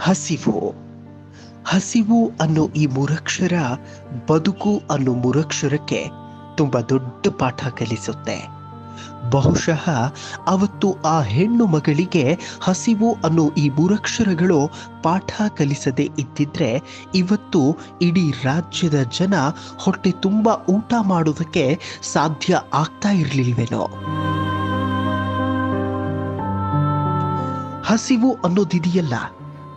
ಹಸಿವು. ಹಸಿವು ಅನ್ನೋ ಈ ಮೂರಕ್ಷರ ಬದುಕು ಅನ್ನೋ ಮೂರಕ್ಷರಕ್ಕೆ ತುಂಬಾ ದೊಡ್ಡ ಪಾಠ ಕಲಿಸುತ್ತೆ. ಬಹುಶಃ ಅವತ್ತು ಆ ಹೆಣ್ಣು ಮಗಳಿಗೆ ಹಸಿವು ಅನ್ನೋ ಈ ಮೂರಕ್ಷರಗಳು ಪಾಠ ಕಲಿಸದೆ ಇದ್ದಿದ್ರೆ ಇವತ್ತು ಇಡೀ ರಾಜ್ಯದ ಜನ ಹೊಟ್ಟೆ ತುಂಬ ಊಟ ಮಾಡೋದಕ್ಕೆ ಸಾಧ್ಯ ಆಗ್ತಾ ಇರಲಿಲ್ವೇನೋ? ಹಸಿವು ಅನ್ನೋದಿದೆಯಲ್ಲ.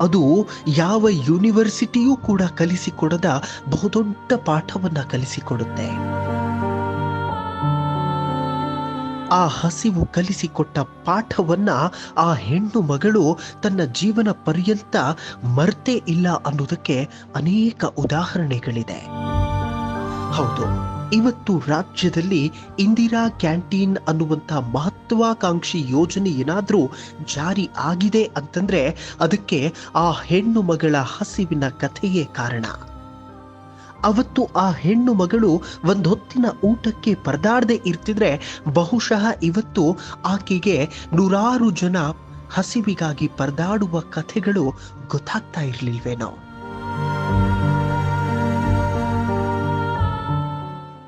ಅದು ಯಾವ ಯೂನಿವರ್ಸಿಟಿಯೂ ಕೂಡ ಕಲಿಸಿಕೊಡದ ಬಹುದೊಡ್ಡ ಪಾಠವನ್ನ ಕಲಿಸಿಕೊಡುತ್ತೆ. ಆ ಹಸಿವು ಕಲಿಸಿಕೊಟ್ಟ ಪಾಠವನ್ನ ಆ ಹೆಣ್ಣು ಮಗಳು ತನ್ನ ಜೀವನ ಪರ್ಯಂತ ಮರ್ತೇ ಇಲ್ಲ ಅನ್ನೋದಕ್ಕೆ ಅನೇಕ ಉದಾಹರಣೆಗಳಿದೆ. ಹೌದು ಇವತ್ತು ರಾಜ್ಯದಲ್ಲಿ ಇಂದಿರಾ ಕ್ಯಾಂಟೀನ್ ಅನ್ನುವಂಥ ಮಹತ್ವಾಕಾಂಕ್ಷಿ ಯೋಜನೆ ಏನಾದರೂ ಜಾರಿ ಆಗಿದೆ ಅಂತಂದ್ರೆ ಅದಕ್ಕೆ ಆ ಹೆಣ್ಣು ಮಗಳ ಹಸಿವಿನ ಕಥೆಯೇ ಕಾರಣ. ಅವತ್ತು ಆ ಹೆಣ್ಣು ಮಗಳು ಒಂದು ಹೊತ್ತಿನ ಊಟಕ್ಕೆ ಪರದಾಡದೆ ಇರ್ತಿದ್ರೆ ಬಹುಶಃ ಇವತ್ತು ಆಕೆಗೆ ನೂರಾರು ಜನ ಹಸಿವಿಗಾಗಿ ಪರದಾಡುವ ಕಥೆಗಳು ಗೊತ್ತಾಗ್ತಾ ಇರಲಿಲ್ವೇನೋ.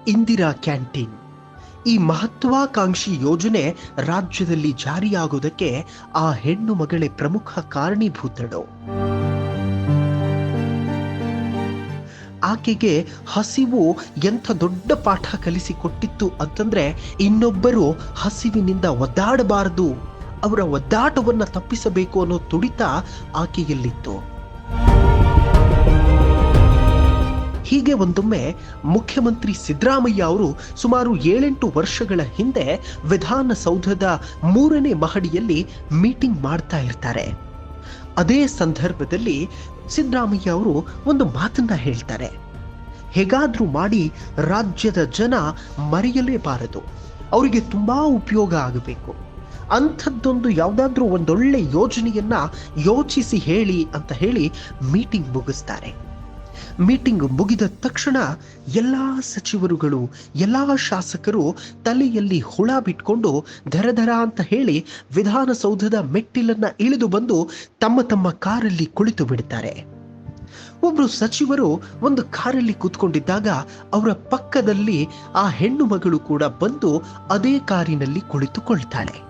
ಇಂದಿರಾ ಕ್ಯಾಂಟೀನ್. ಈ ಮಹತ್ವಾಕಾಂಕ್ಷಿ ಯೋಜನೆ ರಾಜ್ಯದಲ್ಲಿ ಜಾರಿಯಾಗೋದಕ್ಕೆ ಆ ಹೆಣ್ಣು ಮಗಳೇ ಪ್ರಮುಖ ಕಾರಣೀಭೂತಳು. ಆಕೆಗೆ ಹಸಿವು ಎಂಥ ದೊಡ್ಡ ಪಾಠ ಕಲಿಸಿಕೊಟ್ಟಿತ್ತು ಅಂತಂದ್ರೆ ಇನ್ನೊಬ್ಬರು ಹಸಿವಿನಿಂದ ಒದ್ದಾಡಬಾರದು, ಅವರ ಒದ್ದಾಟವನ್ನು ತಪ್ಪಿಸಬೇಕು ಅನ್ನೋ ತುಡಿತ ಆಕೆಯಲ್ಲಿತ್ತು. ಹೀಗೆ ಒಂದೊಮ್ಮೆ ಮುಖ್ಯಮಂತ್ರಿ ಸಿದ್ದರಾಮಯ್ಯ ಅವರು ಸುಮಾರು ಏಳೆಂಟು ವರ್ಷಗಳ ಹಿಂದೆ ವಿಧಾನಸೌಧದ ಮೂರನೇ ಮಹಡಿಯಲ್ಲಿ ಮೀಟಿಂಗ್ ಮಾಡ್ತಾ ಇರ್ತಾರೆ. ಅದೇ ಸಂದರ್ಭದಲ್ಲಿ ಸಿದ್ದರಾಮಯ್ಯ ಅವರು ಒಂದು ಮಾತನ್ನ ಹೇಳ್ತಾರೆ. ಹೇಗಾದ್ರೂ ಮಾಡಿ ರಾಜ್ಯದ ಜನ ಮರೆಯಲೇಬಾರದು. ಅವರಿಗೆ ತುಂಬಾ ಉಪಯೋಗ ಆಗಬೇಕು. ಅಂಥದ್ದೊಂದು ಯಾವುದಾದ್ರೂ ಒಂದೊಳ್ಳೆ ಯೋಜನೆಯನ್ನ ಯೋಚಿಸಿ ಹೇಳಿ ಅಂತ ಹೇಳಿ ಮೀಟಿಂಗ್ ಮುಗಿಸ್ತಾರೆ. ಮೀಟಿಂಗ್ ಮುಗಿದ ತಕ್ಷಣ ಎಲ್ಲ ಸಚಿವರುಗಳು, ಎಲ್ಲ ಶಾಸಕರು ತಲೆಯಲ್ಲಿ ಹುಳ ಬಿಟ್ಕೊಂಡು ಧರಧರ ಧರ ಅಂತ ಹೇಳಿ ವಿಧಾನಸೌಧದ ಮೆಟ್ಟಿಲನ್ನ ಇಳಿದು ಬಂದು ತಮ್ಮ ತಮ್ಮ ಕಾರಲ್ಲಿ ಕುಳಿತು ಬಿಡ್ತಾರೆ. ಒಬ್ರು ಸಚಿವರು ಒಂದು ಕಾರಲ್ಲಿ ಕೂತ್ಕೊಂಡಿದ್ದಾಗ ಅವರ ಪಕ್ಕದಲ್ಲಿ ಆ ಹೆಣ್ಣು ಮಗಳು ಕೂಡ ಬಂದು ಅದೇ ಕಾರಿನಲ್ಲಿ ಕುಳಿತುಕೊಳ್ತಾಳೆ.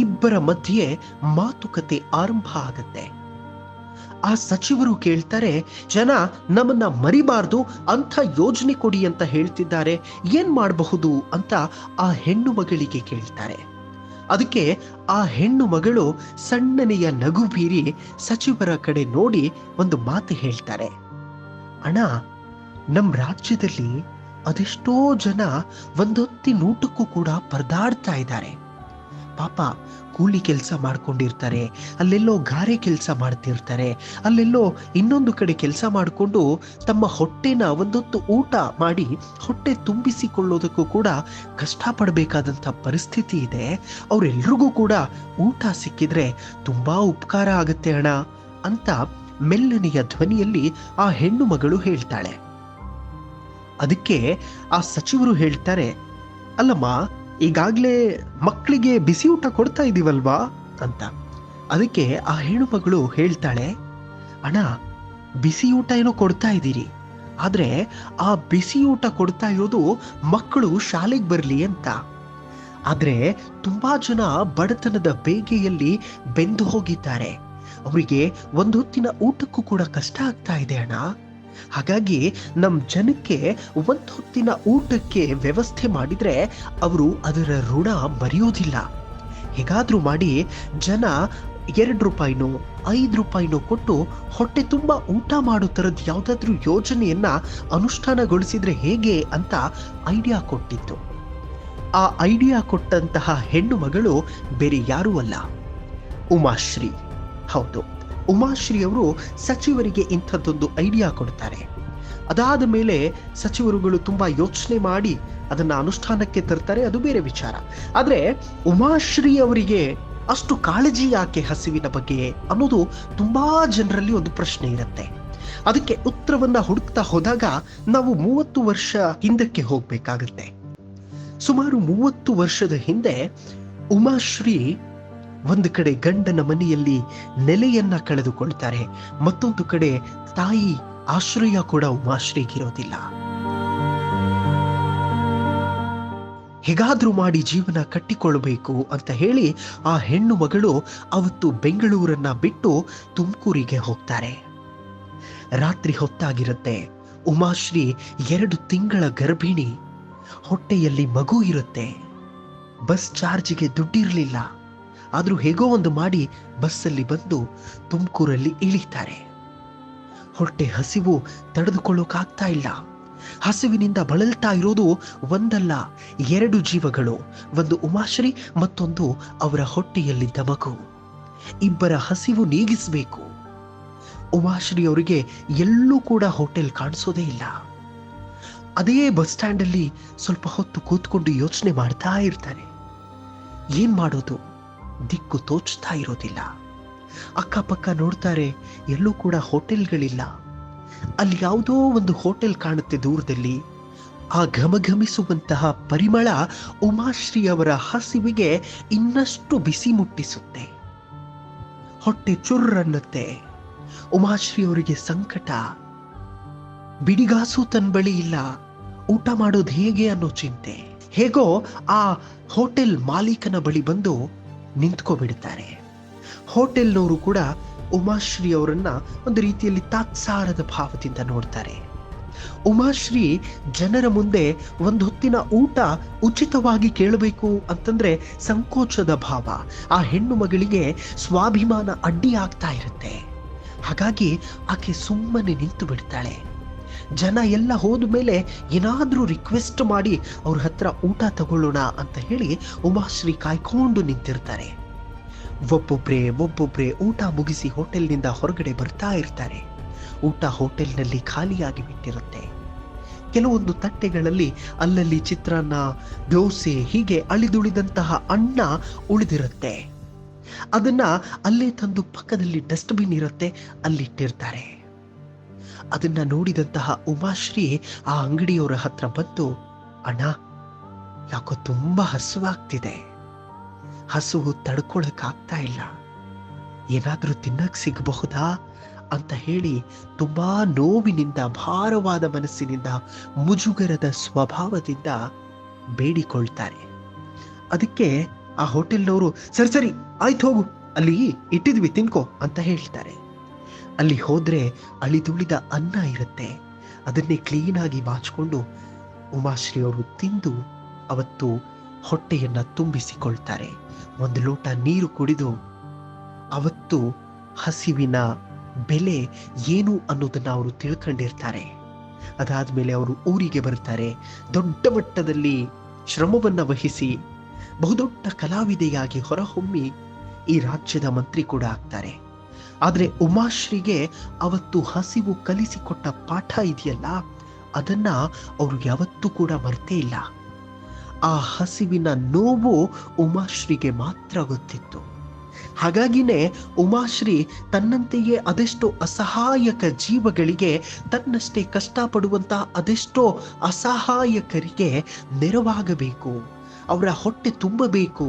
ಇಬ್ಬರ ಮಧ್ಯೆ ಮಾತುಕತೆ ಆರಂಭ ಆಗತ್ತೆ. ಆ ಸಚಿವರು ಕೇಳ್ತಾರೆ, ಜನ ನಮ್ಮನ್ನ ಮರಿಬಾರ್ದು, ಅಂಥ ಯೋಜನೆ ಕೊಡಿ ಅಂತ ಹೇಳ್ತಿದ್ದಾರೆ, ಏನ್ ಮಾಡಬಹುದು ಅಂತ ಆ ಹೆಣ್ಣು ಮಗಳಿಗೆ ಕೇಳ್ತಾರೆ. ಅದಕ್ಕೆ ಆ ಹೆಣ್ಣು ಮಗಳು ಸಣ್ಣನೆಯ ನಗು ಬೀರಿ ಸಚಿವರ ಕಡೆ ನೋಡಿ ಒಂದು ಮಾತು ಹೇಳ್ತಾರೆ. ಅಣ್ಣ ನಮ್ಮ ರಾಜ್ಯದಲ್ಲಿ ಅದೆಷ್ಟೋ ಜನ ಒಂದೊತ್ತಿನೂಟಕ್ಕೂ ಕೂಡ ಪರದಾಡ್ತಾ ಇದ್ದಾರೆ. ಪಾಪ ಕೂಲಿ ಕೆಲಸ ಮಾಡ್ಕೊಂಡಿರ್ತಾರೆ, ಅಲ್ಲೆಲ್ಲೋ ಗಾರೆ ಕೆಲಸ ಮಾಡ್ತಿರ್ತಾರೆ, ಅಲ್ಲೆಲ್ಲೋ ಇನ್ನೊಂದು ಕಡೆ ಕೆಲಸ ಮಾಡಿಕೊಂಡು ತಮ್ಮ ಹೊಟ್ಟೆನ ಒಂದೊತ್ತು ಊಟ ಮಾಡಿ ಹೊಟ್ಟೆ ತುಂಬಿಸಿಕೊಳ್ಳೋದಕ್ಕೂ ಕೂಡ ಕಷ್ಟಪಡಬೇಕಾದಂಥ ಪರಿಸ್ಥಿತಿ ಇದೆ. ಅವರೆಲ್ರಿಗೂ ಕೂಡ ಊಟ ಸಿಕ್ಕಿದ್ರೆ ತುಂಬಾ ಉಪಕಾರ ಆಗುತ್ತೆ ಅಣ್ಣ ಅಂತ ಮೆಲ್ಲನೆಯ ಧ್ವನಿಯಲ್ಲಿ ಆ ಹೆಣ್ಣು ಮಗಳು ಹೇಳ್ತಾಳೆ. ಅದಕ್ಕೆ ಆ ಸಚಿವರು ಹೇಳ್ತಾರೆ, ಅಲ್ಲಮ್ಮ ಈಗಾಗಲೇ ಮಕ್ಕಳಿಗೆ ಬಿಸಿ ಊಟ ಕೊಡ್ತಾ ಇದೀವಲ್ವಾ? ಅಂತ. ಅದಕ್ಕೆ ಆ ಹೆಣ್ಣು ಮಗಳು ಹೇಳ್ತಾಳೆ, ಅಣ್ಣ, ಬಿಸಿ ಊಟ ಏನೋ ಕೊಡ್ತಾ ಇದ್ದೀರಿ. ಆದರೆ ಆ ಬಿಸಿ ಊಟ ಕೊಡ್ತಾ ಇರೋದು ಮಕ್ಕಳು ಶಾಲೆಗೆ ಬರಲಿ ಅಂತ. ಆದರೆ ತುಂಬ ಜನ ಬಡತನದ ಬೇಗೆಯಲ್ಲಿ ಬೆಂದು ಹೋಗಿದ್ದಾರೆ. ಅವರಿಗೆ ಒಂದು ಹೊತ್ತಿನ ಊಟಕ್ಕೂ ಕೂಡ ಕಷ್ಟ ಆಗ್ತಾ ಇದೆ, ಅಣ್ಣ. ಹಾಗಾಗಿ ನಮ್ಮ ಜನಕ್ಕೆ ಒಂದು ಹೊತ್ತಿನ ಊಟಕ್ಕೆ ವ್ಯವಸ್ಥೆ ಮಾಡಿದ್ರೆ ಅವರು ಅದರ ಋಣ ಮರೆಯೋದಿಲ್ಲ. ಹೇಗಾದರೂ ಮಾಡಿ ಜನ ಎರಡು ರೂಪಾಯಿನೋ, ಐದು ರೂಪಾಯಿನೋ ಕೊಟ್ಟು ಹೊಟ್ಟೆ ತುಂಬ ಊಟ ಮಾಡೋ ಥರದ್ದು ಯಾವುದಾದ್ರೂ ಯೋಜನೆಯನ್ನ ಅನುಷ್ಠಾನಗೊಳಿಸಿದ್ರೆ ಹೇಗೆ ಅಂತ ಐಡಿಯಾ ಕೊಟ್ಟಿತ್ತು. ಆ ಐಡಿಯಾ ಕೊಟ್ಟಂತಹ ಹೆಣ್ಣು ಮಗಳು ಬೇರೆ ಯಾರೂ ಅಲ್ಲ. ಉಮಾಶ್ರೀ. ಹೌದು. ಉಮಾಶ್ರೀ ಅವರು ಸಚಿವರಿಗೆ ಇಂಥದ್ದೊಂದು ಐಡಿಯಾ ಕೊಡ್ತಾರೆ. ಅದಾದ ಮೇಲೆ ಸಚಿವರುಗಳು ತುಂಬಾ ಯೋಚನೆ ಮಾಡಿ ಅದನ್ನ ಅನುಷ್ಠಾನಕ್ಕೆ ತರ್ತಾರೆ, ಅದು ಬೇರೆ ವಿಚಾರ. ಆದರೆ ಉಮಾಶ್ರೀ ಅವರಿಗೆ ಅಷ್ಟು ಕಾಳಜಿ ಯಾಕೆ ಹಸಿವಿನ ಬಗ್ಗೆ ಅನ್ನೋದು ತುಂಬಾ ಜನರಲ್ಲಿ ಒಂದು ಪ್ರಶ್ನೆ ಇರುತ್ತೆ. ಅದಕ್ಕೆ ಉತ್ತರವನ್ನ ಹುಡುಕ್ತಾ ಹೋದಾಗ ನಾವು ಮೂವತ್ತು ವರ್ಷ ಹಿಂದಕ್ಕೆ ಹೋಗ್ಬೇಕಾಗತ್ತೆ. ಸುಮಾರು ಮೂವತ್ತು ವರ್ಷದ ಹಿಂದೆ ಉಮಾಶ್ರೀ ಒಂದು ಕಡೆ ಗಂಡನ ಮನೆಯಲ್ಲಿ ನೆಲೆಯನ್ನ ಕಳೆದುಕೊಳ್ತಾರೆ, ಮತ್ತೊಂದು ಕಡೆ ತಾಯಿ ಆಶ್ರಯ ಕೂಡ ಉಮಾಶ್ರೀಗಿರೋದಿಲ್ಲ ಹೇಗಾದ್ರೂ ಮಾಡಿ ಜೀವನ ಕಟ್ಟಿಕೊಳ್ಳಬೇಕು ಅಂತ ಹೇಳಿ ಆ ಹೆಣ್ಣು ಮಗಳು ಅವತ್ತು ಬೆಂಗಳೂರನ್ನ ಬಿಟ್ಟು ತುಮಕೂರಿಗೆ ಹೋಗ್ತಾರೆ. ರಾತ್ರಿ ಹೊತ್ತಾಗಿರುತ್ತೆ, ಉಮಾಶ್ರೀ ಎರಡು ತಿಂಗಳ ಗರ್ಭಿಣಿ, ಹೊಟ್ಟೆಯಲ್ಲಿ ಮಗು ಇರುತ್ತೆ. ಬಸ್ ಚಾರ್ಜಿಗೆ ದುಡ್ಡಿರಲಿಲ್ಲ. ಆದ್ರೂ ಹೇಗೋ ಒಂದು ಮಾಡಿ ಬಸ್ಸಲ್ಲಿ ಬಂದು ತುಮಕೂರಲ್ಲಿ ಇಳಿತಾರೆ. ಹೊಟ್ಟೆ ಹಸಿವು ತಡೆದುಕೊಳ್ಳೋಕಾಗ್ತಾ ಇಲ್ಲ. ಹಸಿವಿನಿಂದ ಬಳಲ್ತಾ ಇರೋದು ಒಂದಲ್ಲ, ಎರಡು ಜೀವಗಳು, ಒಂದು ಉಮಾಶ್ರೀ ಮತ್ತೊಂದು ಅವರ ಹೊಟ್ಟೆಯಲ್ಲಿದ್ದ ಮಗು. ಇಬ್ಬರ ಹಸಿವು ನೀಗಿಸಬೇಕು. ಉಮಾಶ್ರೀ ಅವರಿಗೆ ಎಲ್ಲೂ ಕೂಡ ಹೋಟೆಲ್ ಕಾಣಿಸೋದೇ ಇಲ್ಲ. ಅದೇ ಬಸ್ ಸ್ಟ್ಯಾಂಡಲ್ಲಿ ಸ್ವಲ್ಪ ಹೊತ್ತು ಕೂತ್ಕೊಂಡು ಯೋಚನೆ ಮಾಡ್ತಾ ಇರ್ತಾರೆ. ಏನ್ ಮಾಡೋದು? ದಿಕ್ಕು ತೋಚ್ತಾ ಇರೋದಿಲ್ಲ. ಅಕ್ಕಪಕ್ಕ ನೋಡ್ತಾರೆ ಎಲ್ಲೂ ಕೂಡ ಹೋಟೆಲ್ಗಳಿಲ್ಲ. ಅಲ್ಲಿ ಯಾವುದೋ ಒಂದು ಹೋಟೆಲ್ ಕಾಣುತ್ತೆ ದೂರದಲ್ಲಿ. ಆ ಘಮಘಮಿಸುವಂತಹ ಪರಿಮಳ ಉಮಾಶ್ರೀ ಅವರ ಹಸಿವಿಗೆ ಇನ್ನಷ್ಟು ಬಿಸಿ ಮುಟ್ಟಿಸುತ್ತೆ. ಹೊಟ್ಟೆ ಚುರ್ರನ್ನುತ್ತೆ ಉಮಾಶ್ರೀ ಅವರಿಗೆ ಸಂಕಟ. ಬಿಡಿಗಾಸು ತನ್ನ ಬಳಿ ಇಲ್ಲ. ಊಟ ಮಾಡೋದು ಹೇಗೆ ಅನ್ನೋ ಚಿಂತೆ. ಹೇಗೋ ಆ ಹೋಟೆಲ್ ಮಾಲೀಕನ ಬಳಿ ಬಂದು ನಿಂತ್ಕೊಬಿಡ್ತಾರೆ. ಹೋಟೆಲ್ನವರು ಕೂಡ ಉಮಾಶ್ರೀ ಅವರನ್ನ ಒಂದು ರೀತಿಯಲ್ಲಿ ತಾತ್ಸಾರದ ಭಾವದಿಂದ ನೋಡ್ತಾರೆ. ಉಮಾಶ್ರೀ ಜನರ ಮುಂದೆ ಒಂದು ಹೊತ್ತಿನ ಊಟ ಉಚಿತವಾಗಿ ಕೇಳಬೇಕು ಅಂತಂದ್ರೆ ಸಂಕೋಚದ ಭಾವ. ಆ ಹೆಣ್ಣು ಮಗಳಿಗೆ ಸ್ವಾಭಿಮಾನ ಅಡ್ಡಿ ಆಗ್ತಾ ಇರುತ್ತೆ. ಹಾಗಾಗಿ ಆಕೆ ಸುಮ್ಮನೆ ನಿಂತು ಬಿಡ್ತಾಳೆ ಜನ ಎಲ್ಲ ಹೋದ ಮೇಲೆ ಏನಾದರೂ ರಿಕ್ವೆಸ್ಟ್ ಮಾಡಿ ಅವ್ರ ಹತ್ರ ಊಟ ತಗೊಳ್ಳೋಣ ಅಂತ ಹೇಳಿ ಉಮಾಶ್ರೀ ಕಾಯ್ಕೊಂಡು ನಿಂತಿರ್ತಾರೆ. ಒಬ್ಬೊಬ್ಬರೇ ಒಬ್ಬೊಬ್ಬರೇ ಊಟ ಮುಗಿಸಿ ಹೋಟೆಲ್ನಿಂದ ಹೊರಗಡೆ ಬರ್ತಾ ಇರ್ತಾರೆ. ಊಟ ಹೋಟೆಲ್ನಲ್ಲಿ ಖಾಲಿಯಾಗಿ ಬಿಟ್ಟಿರುತ್ತೆ. ಕೆಲವೊಂದು ತಟ್ಟೆಗಳಲ್ಲಿ ಅಲ್ಲಲ್ಲಿ ಚಿತ್ರಾನ್ನ, ದೋಸೆ, ಹೀಗೆ ಅಳಿದುಳಿದಂತಹ ಅನ್ನ ಉಳಿದಿರುತ್ತೆ. ಅದನ್ನ ಅಲ್ಲೇ ತಂದು ಪಕ್ಕದಲ್ಲಿ ಡಸ್ಟ್ಬಿನ್ ಇರುತ್ತೆ, ಅಲ್ಲಿಟ್ಟಿರ್ತಾರೆ. ಅದನ್ನ ನೋಡಿದಂತಹ ಉಮಾಶ್ರೀ ಆ ಅಂಗಡಿಯವರ ಹತ್ರ ಬಂದು, ಅಣ್ಣ, ಯಾಕೋ ತುಂಬಾ ಹಸುವಾಗ್ತಿದೆ. ಹಸುವು ತಡ್ಕೊಳಕ್ಕಾಗ್ತಾ ಇಲ್ಲ. ಏನಾದ್ರೂ ತಿನ್ನಕ್ ಸಿಗಬಹುದಾ? ಅಂತ ಹೇಳಿ ತುಂಬಾ ನೋವಿನಿಂದ, ಭಾರವಾದ ಮನಸ್ಸಿನಿಂದ, ಮುಜುಗರದ ಸ್ವಭಾವದಿಂದ ಬೇಡಿಕೊಳ್ತಾರೆ. ಅದಕ್ಕೆ ಆ ಹೋಟೆಲ್ನವರು, ಸರಿ ಸರಿ, ಆಯ್ತು ಹೋಗು. ಅಲ್ಲಿ ಇಟ್ಟಿದ್ವಿ, ತಿನ್ಕೋ, ಅಂತ ಹೇಳ್ತಾರೆ. ಅಲ್ಲಿ ಹೋದ್ರೆ ಅಳಿದುಳಿದ ಅನ್ನ ಇರುತ್ತೆ. ಅದನ್ನೇ ಕ್ಲೀನಾಗಿ ಬಾಚಿಕೊಂಡು ಉಮಾಶ್ರೀ ಅವರು ತಿಂದು ಅವತ್ತು ಹೊಟ್ಟೆಯನ್ನ ತುಂಬಿಸಿಕೊಳ್ತಾರೆ. ಒಂದು ಲೋಟ ನೀರು ಕುಡಿದು ಅವತ್ತು ಹಸಿವಿನ ಬೆಲೆ ಏನು ಅನ್ನೋದನ್ನ ಅವರು ತಿಳ್ಕೊಂಡಿರ್ತಾರೆ. ಅದಾದ್ಮೇಲೆ ಅವರು ಊರಿಗೆ ಬರ್ತಾರೆ. ದೊಡ್ಡ ಮಟ್ಟದಲ್ಲಿ ಶ್ರಮವನ್ನ ವಹಿಸಿ ಬಹುದೊಡ್ಡ ಕಲಾವಿದೆಯಾಗಿ ಹೊರಹೊಮ್ಮಿ ಈ ರಾಜ್ಯದ ಮಂತ್ರಿ ಕೂಡ ಆಗ್ತಾರೆ. ಆದ್ರೆ ಉಮಾಶ್ರೀಗೆ ಅವತ್ತು ಹಸಿವು ಕಲಿಸಿಕೊಟ್ಟ ಪಾಠ ಇದೆಯಲ್ಲ? ಅದನ್ನ ಅವರು ಯಾವತ್ತೂ ಕೂಡ ಮರ್ತೇ ಇಲ್ಲ. ಆ ಹಸಿವಿನ ನೋವು ಉಮಾಶ್ರೀಗೆ ಮಾತ್ರ ಗೊತ್ತಿತ್ತು. ಹಾಗಾಗಿನೇ ಉಮಾಶ್ರೀ ತನ್ನಂತೆಯೇ ಅದೆಷ್ಟೋ ಅಸಹಾಯಕ ಜೀವಗಳಿಗೆ, ತನ್ನಷ್ಟೇ ಕಷ್ಟಪಡುವಂತಹ ಅದೆಷ್ಟೋ ಅಸಹಾಯಕರಿಗೆ ನೆರವಾಗಬೇಕು. ಅವರ ಹೊಟ್ಟೆ ತುಂಬಬೇಕು.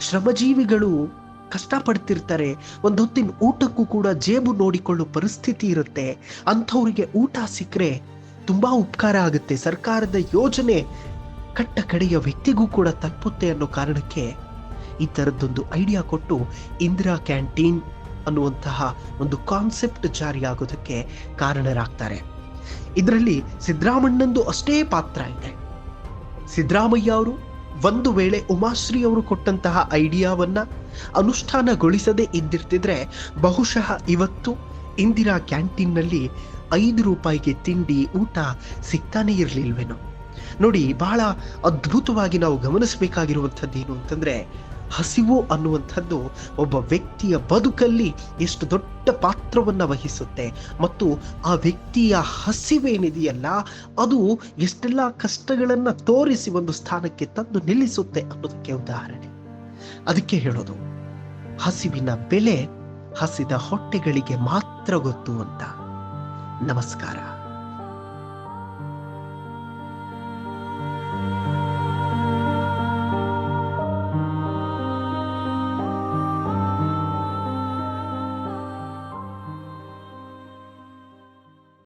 ಶ್ರಮಜೀವಿಗಳು ಕಷ್ಟಪಡ್ತಿರ್ತಾರೆ. ಒಂದು ಹೊತ್ತಿನ ಊಟಕ್ಕೂ ಕೂಡ ಜೇಬು ನೋಡಿಕೊಳ್ಳೋ ಪರಿಸ್ಥಿತಿ ಇರುತ್ತೆ. ಅಂಥವ್ರಿಗೆ ಊಟ ಸಿಕ್ಕರೆ ತುಂಬಾ ಉಪಕಾರ ಆಗುತ್ತೆ. ಸರ್ಕಾರದ ಯೋಜನೆ ಕಟ್ಟ ಕಡೆಯ ವ್ಯಕ್ತಿಗೂ ಕೂಡ ತಲುಪುತ್ತೆ ಅನ್ನೋ ಕಾರಣಕ್ಕೆ ಈ ಥರದ್ದೊಂದು ಐಡಿಯಾ ಕೊಟ್ಟು ಇಂದಿರಾ ಕ್ಯಾಂಟೀನ್ ಅನ್ನುವಂತಹ ಒಂದು ಕಾನ್ಸೆಪ್ಟ್ ಜಾರಿಯಾಗೋದಕ್ಕೆ ಕಾರಣರಾಗ್ತಾರೆ. ಇದರಲ್ಲಿ ಸಿದ್ದರಾಮಣ್ಣಂದು ಅಷ್ಟೇ ಪಾತ್ರ ಇದೆ. ಸಿದ್ದರಾಮಯ್ಯ ಅವರು ಒಂದು ವೇಳೆ ಉಮಾಶ್ರೀ ಅವರು ಕೊಟ್ಟಂತಹ ಐಡಿಯಾವನ್ನ ಅನುಷ್ಠಾನಗೊಳಿಸದೆ ಇದ್ದಿರ್ತಿದ್ರೆ ಬಹುಶಃ ಇವತ್ತು ಇಂದಿರಾ ಕ್ಯಾಂಟೀನ್ನಲ್ಲಿ ಐದು ರೂಪಾಯಿಗೆ ತಿಂಡಿ, ಊಟ ಸಿಗ್ತಾನೆ ಇರಲಿಲ್ವೇನೋ? ನೋಡಿ, ಬಹಳ ಅದ್ಭುತವಾಗಿ ನಾವು ಗಮನಿಸಬೇಕಾಗಿರುವಂಥದ್ದು ಏನು ಅಂತಂದ್ರೆ ಹಸಿವು ಅನ್ನುವಂಥದ್ದು ಒಬ್ಬ ವ್ಯಕ್ತಿಯ ಬದುಕಲ್ಲಿ ಎಷ್ಟು ದೊಡ್ಡ ಪಾತ್ರವನ್ನು ವಹಿಸುತ್ತೆ. ಮತ್ತು ಆ ವ್ಯಕ್ತಿಯ ಹಸಿವೇನಿದೆಯಲ್ಲ, ಅದು ಎಷ್ಟೆಲ್ಲ ಕಷ್ಟಗಳನ್ನು ತೋರಿಸಿ ಒಂದು ಸ್ಥಾನಕ್ಕೆ ತಂದು ನಿಲ್ಲಿಸುತ್ತೆ ಅನ್ನೋದಕ್ಕೆ ಉದಾಹರಣೆ. ಅದಕ್ಕೆ ಹೇಳೋದು, ಹಸಿವಿನ ಬೆಲೆ ಹಸಿದ ಹೊಟ್ಟೆಗಳಿಗೆ ಮಾತ್ರ ಗೊತ್ತು ಅಂತ. ನಮಸ್ಕಾರ.